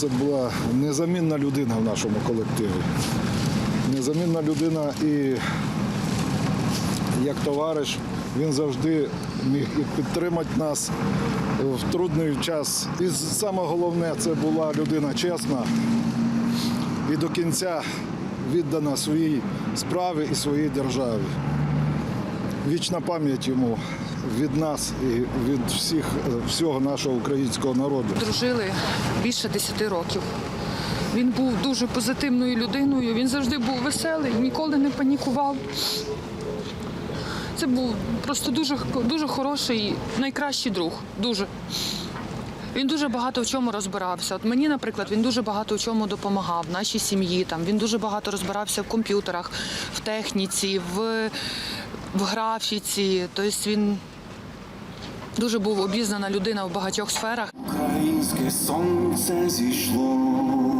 це була незамінна людина в нашому колективі. Незамінна людина і як товариш, він завжди міг і підтримати нас в трудний час. І саме головне, це була людина чесна і до кінця віддана своїй справі і своїй державі. Вічна пам'ять йому від нас і від всіх, всього нашого українського народу. Дружили більше 10 років. Він був дуже позитивною людиною, він завжди був веселий, ніколи не панікував. Це був просто дуже, дуже хороший, найкращий друг. Дуже. Він дуже багато в чому розбирався. От мені, наприклад, він дуже багато в чому допомагав нашій сім'ї. Там він дуже багато розбирався в комп'ютерах, в техніці, в, в графіці. Тобто він дуже був обізнана людина в багатьох сферах. Українське сонце зійшло.